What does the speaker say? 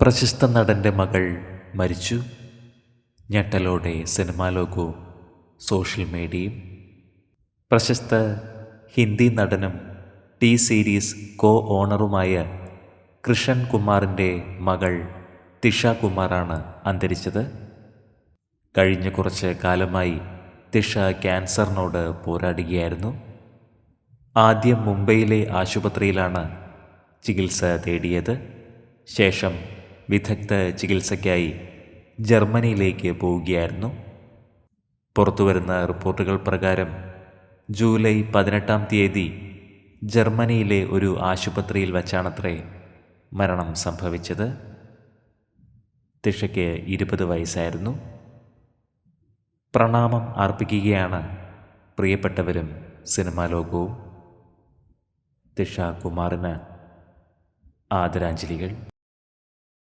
പ്രശസ്ത നടന്റെ മകൾ മരിച്ചു. ഞെട്ടലോടെ സിനിമാ ലോകവും സോഷ്യൽ മീഡിയയും. പ്രശസ്ത ഹിന്ദി നടനും ടി സീരീസ് കോ ഓണറുമായ കൃഷൻ കുമാറിന്റെ മകൾ തിഷ കുമാറാണ് അന്തരിച്ചത്. കഴിഞ്ഞ കുറച്ച് കാലമായി തിഷ ക്യാൻസറിനോട് പോരാടുകയായിരുന്നു. ആദ്യം മുംബൈയിലെ ആശുപത്രിയിലാണ് ചികിത്സ തേടിയത്. ശേഷം വിദഗ്ധ ചികിത്സയ്ക്കായി ജർമ്മനിയിലേക്ക് പോവുകയായിരുന്നു. പുറത്തുവരുന്ന റിപ്പോർട്ടുകൾ പ്രകാരം ജൂലൈ പതിനെട്ടാം തീയതി ജർമ്മനിയിലെ ഒരു ആശുപത്രിയിൽ വച്ചാണത്രേ മരണം സംഭവിച്ചത്. തിഷയ്ക്ക് ഇരുപത് വയസ്സായിരുന്നു. പ്രണാമം അർപ്പിക്കുകയാണ് പ്രിയപ്പെട്ടവരും സിനിമാ ലോകവും. തിഷ കുമാറിന് ആദരാഞ്ജലികൾ.